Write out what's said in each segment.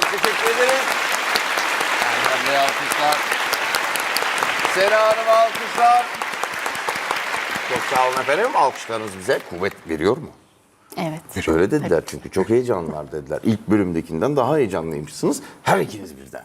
Çok teşekkür ederiz. Erdem Bey alkışlar. Sena Hanım alkışlar. Çok sağ olun efendim. Alkışlarınız bize kuvvet veriyor mu? Evet. Öyle dediler çünkü çok heyecanlılar dediler. İlk bölümdekinden daha heyecanlıymışsınız. Her ikiniz birden.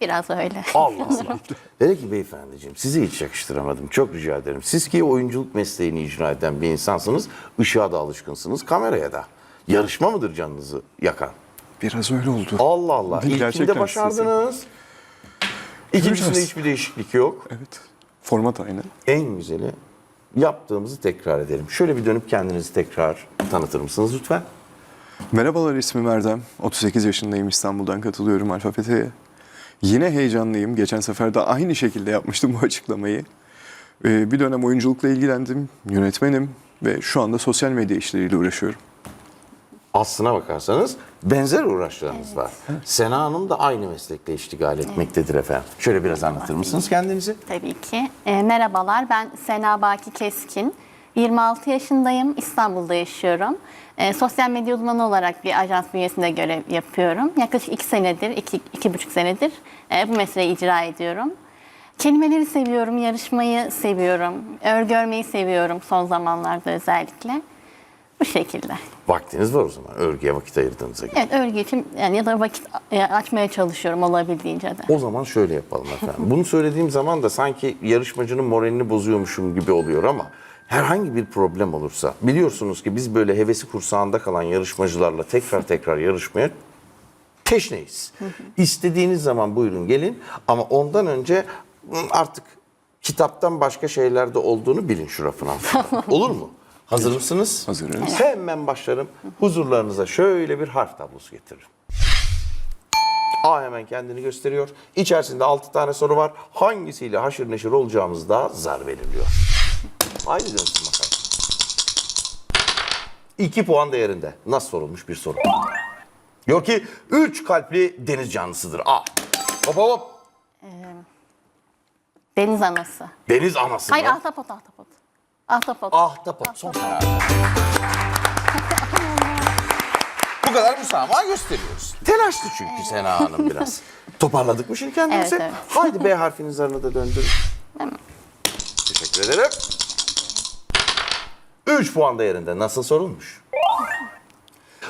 Biraz öyle. Allah Allah. Dedi ki beyefendiciğim sizi hiç yakıştıramadım. Çok rica ederim. Siz ki oyunculuk mesleğini icra eden bir insansınız. Işığa da alışkınsınız, kameraya da. Yarışma mıdır canınızı yakan? Biraz öyle oldu. Allah Allah. Değil, İlkinde gerçekten başardınız. İkincisinde Göreceğiz. hiçbir değişiklik yok. Evet. Format aynı. En güzeli yaptığımızı tekrar edelim. Şöyle bir dönüp kendinizi tekrar tanıtır mısınız lütfen? Merhabalar ismim Erdem. 38 yaşındayım İstanbul'dan katılıyorum Alfabet'e. Yine heyecanlıyım. Geçen sefer de aynı şekilde yapmıştım bu açıklamayı. Ee, bir dönem oyunculukla ilgilendim. Yönetmenim ve şu anda sosyal medya işleriyle uğraşıyorum. Aslına bakarsanız benzer uğraşlarınız var. Sena Hanım da aynı meslekle iştigal etmektedir efendim. Şöyle biraz anlatır mısınız kendinizi? Tabii ki. E, merhabalar, ben Sena Baki Keskin. 26 yaşındayım, İstanbul'da yaşıyorum. E, sosyal medya uzmanı olarak bir ajans bünyesinde görev yapıyorum. Yaklaşık 2 senedir, 2 iki, buçuk senedir e, bu mesleği icra ediyorum. Kelimeleri seviyorum, yarışmayı seviyorum, örgü örmeyi seviyorum son zamanlarda özellikle. Bu şekilde. Vaktiniz var o zaman örgüye vakit ayırdığınıza göre. Evet, örgü için yani ya da vakit e, açmaya çalışıyorum olabildiğince de. O zaman şöyle yapalım efendim. Bunu söylediğim zaman da sanki yarışmacının moralini bozuyormuşum gibi oluyor ama herhangi bir problem olursa biliyorsunuz ki biz böyle hevesi kursağında kalan yarışmacılarla tekrar tekrar yarışmaya teşneyiz. İstediğiniz zaman buyurun gelin ama ondan önce hı, artık kitaptan başka şeyler de olduğunu bilin şu rafın altında. Olur mu? Hazır mısınız? Hazırız. Hemen başlarım. Huzurlarınıza şöyle bir harf tablosu getiririm. A hemen kendini gösteriyor. İçerisinde 6 tane soru var. Hangisiyle haşır neşir olacağımız da zar belirliyor. Haydi dönsün bakalım. 2 puan değerinde. Nasıl sorulmuş bir soru. Diyor ki 3 kalpli deniz canlısıdır. A. Hop hop hop. Deniz anası. Deniz anası Hayır, mı? ahtapot, ahtapot. Ahtapot. Ahtapot. Son karar. Bu kadar müsamaha gösteriyoruz. Telaşlı çünkü Sena Hanım biraz. Toparladık mı şimdi kendimizi? Evet, evet. Haydi B harfinin zarını da döndürün. Teşekkür ederim. 3 puan değerinde nasıl sorulmuş?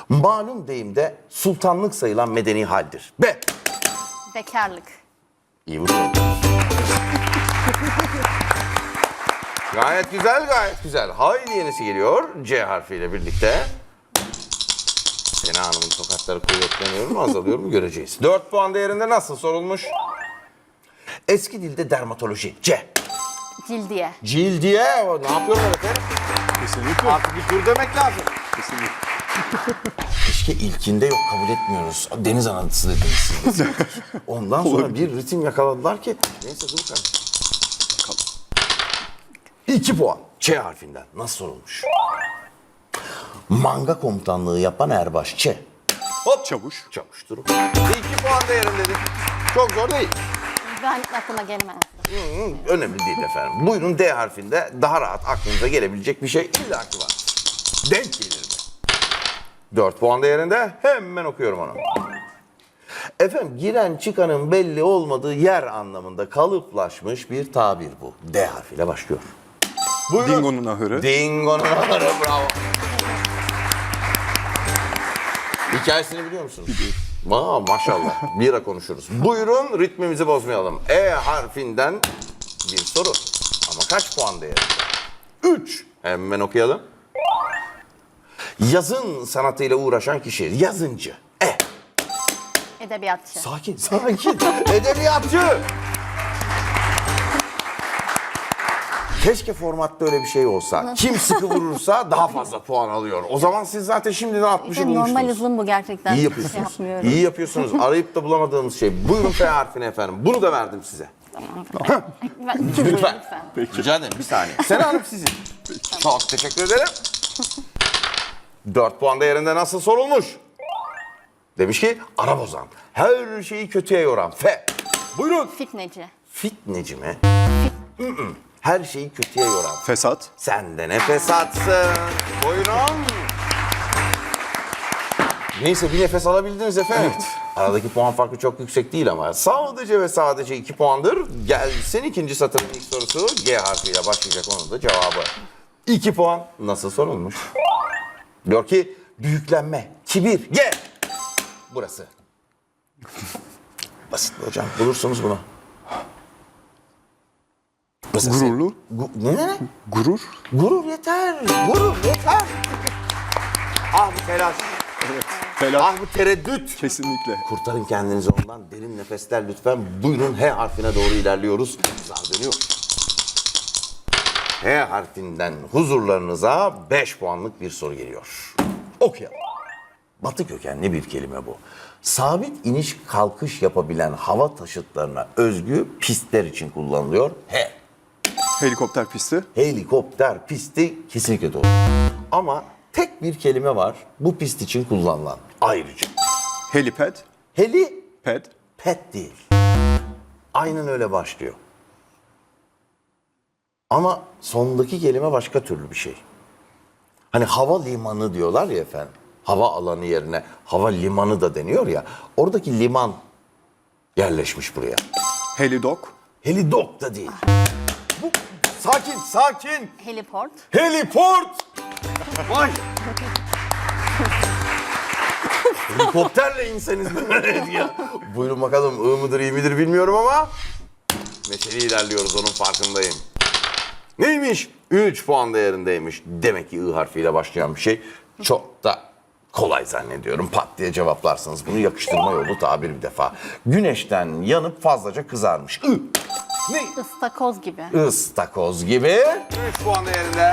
Malum deyimde sultanlık sayılan medeni haldir. B. Bekarlık. İyi vurdun. gayet güzel, gayet güzel. Haydi yenisi geliyor. C harfiyle birlikte. Sena Hanım'ın tokatları kuvvetleniyor mu, azalıyor mu göreceğiz. 4 puan değerinde nasıl sorulmuş? Eski dilde dermatoloji. C. Cildiye. Cildiye. Ne yapıyorlar efendim? Kesinlikle. Artık bir dur demek lazım. Kesinlikle. Keşke ilkinde yok kabul etmiyoruz. Deniz anantısı dediniz siz de. Ondan sonra bir ritim yakaladılar ki. Neyse dur bakalım. Bakalım. İki puan. Ç harfinden. Nasıl sorulmuş? Manga komutanlığı yapan erbaş. Ç. Hop. Çavuş. Çavuş durum. İki puan değerindedir. Çok zor değil. Ben aklıma gelmez. Hı, önemli değil efendim. Buyurun D harfinde daha rahat aklınıza gelebilecek bir şey illaki var. Denk gelir mi? 4 puan değerinde hemen okuyorum onu. Efendim giren çıkanın belli olmadığı yer anlamında kalıplaşmış bir tabir bu. D harfiyle başlıyor. Buyurun. Dingo'nun ahırı. Dingo'nun ahırı bravo. Hikayesini biliyor musunuz? Biliyorum. Aa, maşallah. Bira konuşuruz. Buyurun ritmimizi bozmayalım. E harfinden bir soru. Ama kaç puan değerinde? 3. Hemen okuyalım. Yazın sanatıyla uğraşan kişi. Yazıncı. E. Edebiyatçı. Sakin, sakin. Edebiyatçı. Keşke formatta öyle bir şey olsa. Kim sıkı vurursa daha fazla puan alıyor. O zaman siz zaten şimdiden 60'ı İşte bulmuştunuz. normal hızım bu gerçekten. İyi Şey yapıyorsunuz. yapmıyorum. İyi yapıyorsunuz. Arayıp da bulamadığımız şey. Buyurun F harfini efendim. Bunu da verdim size. Ben- lütfen. Lütfen. lütfen. Rica ederim. Bir saniye. Sena Hanım sizin. Çok teşekkür ederim. 4 puan değerinde nasıl sorulmuş? Demiş ki ara bozan. Her şeyi kötüye yoran. F. Buyurun. Fitneci. Fitneci mi? Mm-mm. Her şeyi kötüye yoran. Fesat. Sen de nefes atsın. Buyurun. Neyse bir nefes alabildiniz efendim. Aradaki puan farkı çok yüksek değil ama sadece ve sadece 2 puandır. Gelsin ikinci satırın ilk sorusu. G harfiyle başlayacak onun da cevabı. 2 puan nasıl sorulmuş? Diyor ki büyüklenme, kibir, G. Burası. Basit hocam? Bulursunuz bunu. Mesela sen- Gururlu. Gu- ne? Gurur. Gurur yeter. Gurur yeter. Ah bu telaş. Felah. Ah bu tereddüt. Kesinlikle. Kurtarın kendinizi ondan. Derin nefesler lütfen. Buyurun H harfine doğru ilerliyoruz. Zar dönüyor. H harfinden huzurlarınıza 5 puanlık bir soru geliyor. Okuyalım. Batı kökenli bir kelime bu. Sabit iniş kalkış yapabilen hava taşıtlarına özgü pistler için kullanılıyor. H. Helikopter pisti. Helikopter pisti kesinlikle doğru. Ama tek bir kelime var bu pist için kullanılan ayrıca. Helipad. Heli Pad. pet değil. Aynen öyle başlıyor. Ama sondaki kelime başka türlü bir şey. Hani hava limanı diyorlar ya efendim. Hava alanı yerine hava limanı da deniyor ya. Oradaki liman yerleşmiş buraya. Helidok. Helidok da değil. Sakin sakin. Heliport. Heliport. Vay. Helikopterle inseniz bunlar ya. Buyurun bakalım ı mıdır iyi midir bilmiyorum ama mesele ilerliyoruz onun farkındayım. Neymiş? 3 puan değerindeymiş. Demek ki I harfiyle başlayan bir şey çok da kolay zannediyorum. Pat diye cevaplarsınız. Bunu yakıştırma yolu tabir bir defa. Güneşten yanıp fazlaca kızarmış. I. Ne? Istakoz gibi. Istakoz gibi. 3 puan değerinde.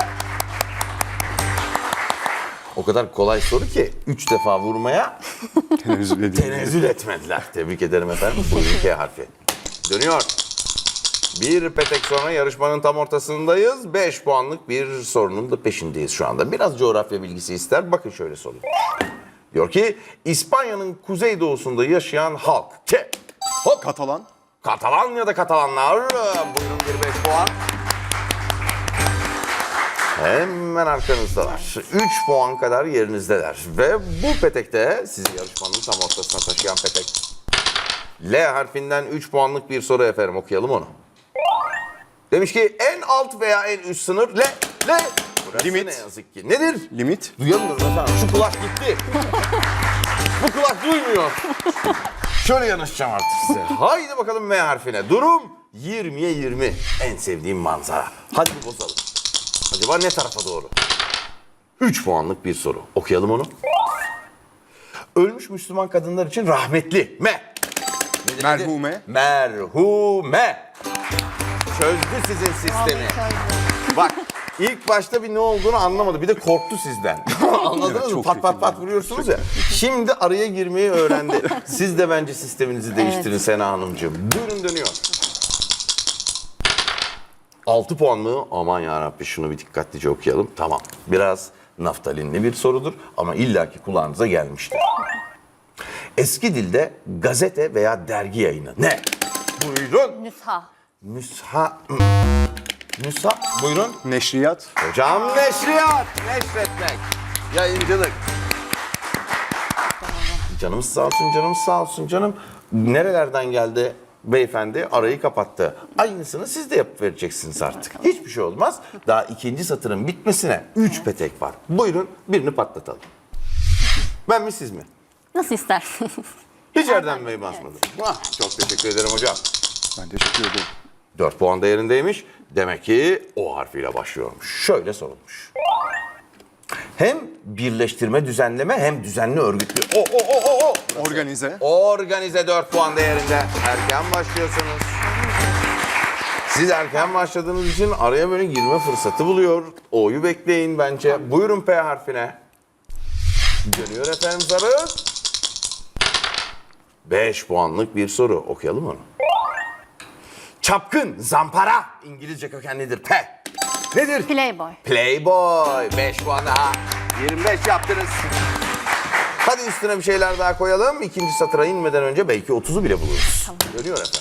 O kadar kolay soru ki 3 defa vurmaya Tenezzül edeyim. tenezzül etmediler. Tebrik ederim efendim. Buyurun K harfi. Dönüyor. Bir petek sonra yarışmanın tam ortasındayız. 5 puanlık bir sorunun da peşindeyiz şu anda. Biraz coğrafya bilgisi ister. Bakın şöyle soruyor. Diyor ki İspanya'nın kuzeydoğusunda yaşayan halk. K. Hop. Katalan. Katalanya'da Katalanlar. Buyurun bir 5 puan. Hemen arkanızdalar. 3 puan kadar yerinizdeler. Ve bu petekte sizi yarışmanın tam ortasına taşıyan petek. L harfinden 3 puanlık bir soru efendim okuyalım onu. Demiş ki en alt veya en üst sınır L. L. Burası Limit. ne yazık ki. Nedir? Limit. Duyamıyoruz efendim. Şu kulak gitti. Bu kulak duymuyor. Şöyle yanaşacağım artık size. Haydi bakalım M harfine. Durum 20'ye 20. En sevdiğim manzara. Hadi bir bozalım. Acaba ne tarafa doğru? 3 puanlık bir soru. Okuyalım onu. Ölmüş Müslüman kadınlar için rahmetli. M. Nedir, nedir? Merhume. Merhume. Çözdü sizin sistemi. Bak ilk başta bir ne olduğunu anlamadı. Bir de korktu sizden. Anladınız Evet, mı? Pat pat pat vuruyorsunuz ya. Şimdi araya girmeyi öğrendi. Siz de bence sisteminizi değiştirin Sena Hanımcığım. Buyurun dönüyor. 6 puan mı? Aman yarabbi şunu bir dikkatlice okuyalım. Tamam. Biraz naftalinli bir sorudur ama illaki kulağınıza gelmiştir. Eski dilde gazete veya dergi yayını. Ne? Buyurun. Nüsha. Müsha... Müsa... Buyurun. Neşriyat. Hocam neşriyat, neşretmek, yayıncılık. Canımız sağ olsun, canımız sağ olsun canım. Nerelerden geldi beyefendi? Arayı kapattı. Aynısını siz de yapıp vereceksiniz artık. Hiçbir şey olmaz. Daha ikinci satırın bitmesine üç petek var. Buyurun birini patlatalım. Ben mi siz mi? Nasıl isterseniz. Hiç Erdem Bey basmadı. Ah, çok teşekkür ederim hocam. Ben teşekkür ederim. 4 puan değerindeymiş. Demek ki O harfiyle başlıyormuş. Şöyle sorulmuş. Hem birleştirme, düzenleme hem düzenli örgütlü. O, o, o, o, o. Organize. Organize 4 puan değerinde. Erken başlıyorsunuz. Siz erken başladığınız için araya böyle girme fırsatı buluyor. O'yu bekleyin bence. Buyurun P harfine. Dönüyor efendim zarı. 5 puanlık bir soru. Okuyalım onu. Çapkın, zampara. İngilizce kökenlidir. P. Nedir? Playboy. Playboy. 5 puan daha. 25 yaptınız. Hadi üstüne bir şeyler daha koyalım. İkinci satıra inmeden önce belki 30'u bile buluruz. Dönüyor efendim.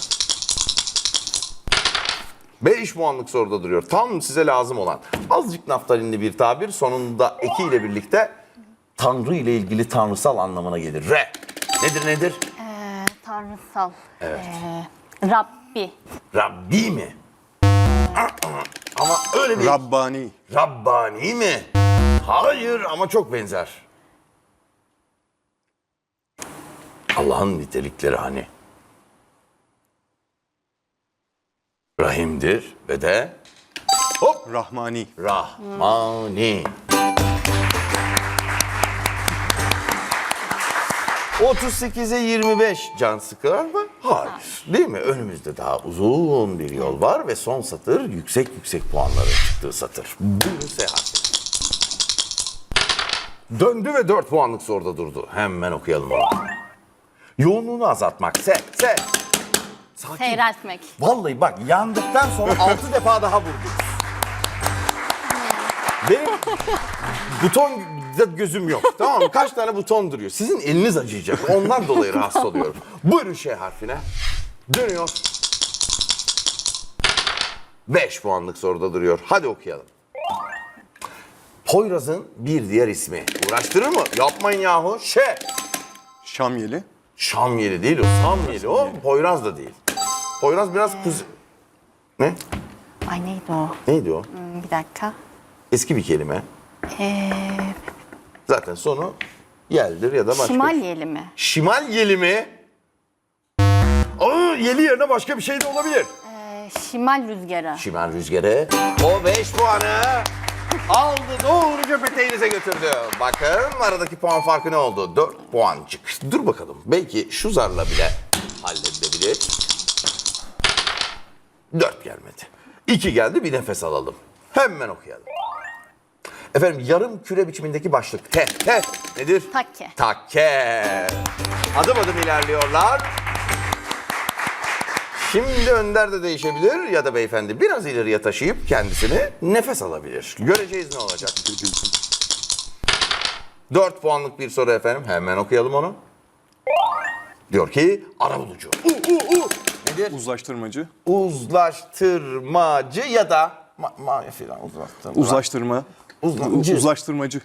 5 puanlık soruda duruyor. Tam size lazım olan. Azıcık naftalinli bir tabir. Sonunda eki ile birlikte Tanrı ile ilgili tanrısal anlamına gelir. R. Nedir nedir? Ee, Tanrısal. Evet. Ee, Rabbi. Rabbi mi? Ama öyle bir Rabbani. Rabbani mi? Hayır ama çok benzer. Allah'ın nitelikleri hani. Rahimdir ve de hop Rahmani. Rahmani. 38'e 25 can sıkar mı? Hayır. Değil mi? Önümüzde daha uzun bir yol var ve son satır yüksek yüksek puanların çıktığı satır. Buyurun seyahat. Döndü ve 4 puanlık soruda durdu. Hemen okuyalım onu. Yoğunluğunu azaltmak. Se, se. Sakin. Seyreltmek. Vallahi bak yandıktan sonra 6 defa daha vurdum. Benim buton gözüm yok. Tamam mı? Kaç tane buton duruyor. Sizin eliniz acıyacak. Ondan dolayı rahatsız oluyorum. Buyurun şey harfine. Dönüyor. 5 puanlık soruda duruyor. Hadi okuyalım. Poyraz'ın bir diğer ismi. Uğraştırır mı? Yapmayın yahu. Şey. Şamyeli. Şam yeli değil o. Sam yeli o. Poyraz da değil. Poyraz biraz kuz... Ne? Ay neydi o? Neydi o? Hmm, Bir dakika. Eski bir kelime. Ee, Zaten sonu yeldir ya da başka. şimal yeli mi? Şimal yeli mi? Aa, yeli yerine başka bir şey de olabilir. Ee, şimal rüzgarı. Şimal rüzgarı o 5 puanı aldı doğruca peteğinize götürdü. Bakın aradaki puan farkı ne oldu? 4 puancık. Dur bakalım belki şu zarla bile halledilebilir. 4 gelmedi. 2 geldi bir nefes alalım. Hemen okuyalım. Efendim yarım küre biçimindeki başlık. Te, te. Nedir? Takke. Takke. Adım adım ilerliyorlar. Şimdi Önder de değişebilir ya da beyefendi biraz ileriye taşıyıp kendisini nefes alabilir. Göreceğiz ne olacak. 4 puanlık bir soru efendim. Hemen okuyalım onu. Diyor ki arabulucu. U, u, u. Nedir? Uzlaştırmacı. Uzlaştırmacı ya da ma, ma filan uzlaştırma. Uzlaştırma. Uzlaştırmacı. Uzlaştırmacı.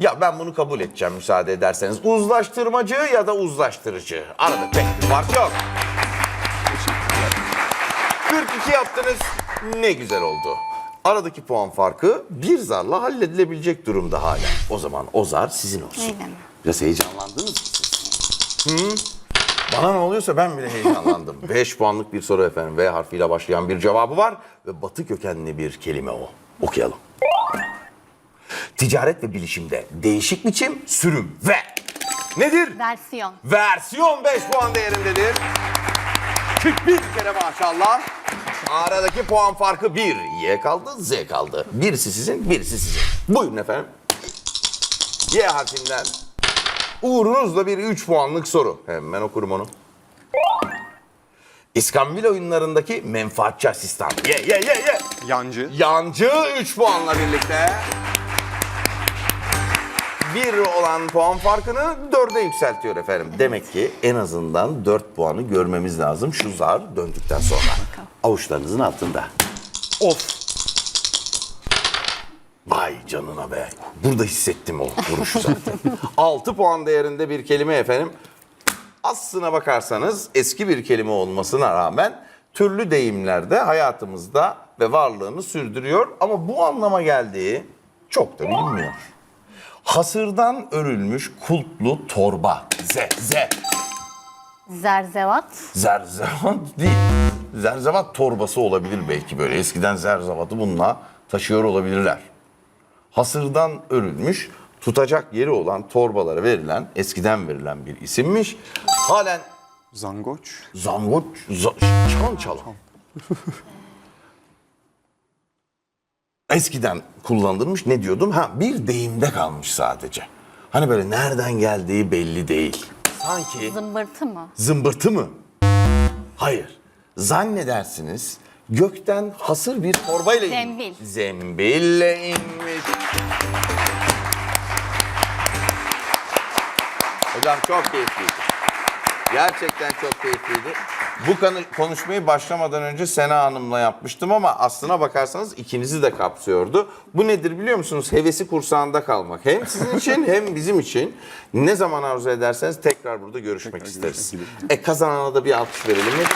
Ya ben bunu kabul edeceğim müsaade ederseniz. Uzlaştırmacı ya da uzlaştırıcı. Arada pek bir fark yok. 42 yaptınız. Ne güzel oldu. Aradaki puan farkı bir zarla halledilebilecek durumda hala. O zaman o zar sizin olsun. Öyle mi? Biraz heyecanlandınız mı siz? Hı? Bana ne oluyorsa ben bile heyecanlandım. 5 puanlık bir soru efendim. V harfiyle başlayan bir cevabı var ve batı kökenli bir kelime o. Okuyalım. Ticaret ve bilişimde değişik biçim sürüm ve nedir? Versiyon. Versiyon 5 puan değerindedir. 41 kere maşallah. Aradaki puan farkı 1. Y kaldı, Z kaldı. Birisi sizin, birisi sizin. Buyurun efendim. Y harfinden uğrunuzla bir 3 puanlık soru. Hemen okurum onu. İskambil oyunlarındaki menfaatçi asistan. Ye ye ye ye. Yancı. Yancı 3 puanla birlikte. Bir olan puan farkını 4'e yükseltiyor efendim. Demek ki en azından 4 puanı görmemiz lazım şu zar döndükten sonra. Avuçlarınızın altında. Of. Vay canına be. Burada hissettim o vuruşu zaten. 6 puan değerinde bir kelime efendim. Aslına bakarsanız eski bir kelime olmasına rağmen türlü deyimlerde hayatımızda ve varlığını sürdürüyor. Ama bu anlama geldiği çok da bilinmiyor. Hasırdan örülmüş kulplu torba. Ze, ze. Zerzevat. Zerzevat değil. Zerzevat torbası olabilir belki böyle. Eskiden zerzevatı bununla taşıyor olabilirler. Hasırdan örülmüş, tutacak yeri olan torbalara verilen, eskiden verilen bir isimmiş. Halen Zangoç. zangoç, za- çan çalan. Eskiden kullanılmış ne diyordum? Ha bir deyimde kalmış sadece. Hani böyle nereden geldiği belli değil. Sanki Zımbırtı mı? Zımbırtı mı? Hayır. Zannedersiniz gökten hasır bir torbayla inmiş. Zembil. Zembille inmiş. Hocam çok keyifliydi. Gerçekten çok keyifliydi. Bu konu- konuşmayı başlamadan önce Sena Hanım'la yapmıştım ama aslına bakarsanız ikinizi de kapsıyordu. Bu nedir biliyor musunuz? Hevesi kursağında kalmak. Hem sizin için hem bizim için. Ne zaman arzu ederseniz tekrar burada görüşmek isteriz. E kazanana da bir alkış verelim. Ne diyeyim?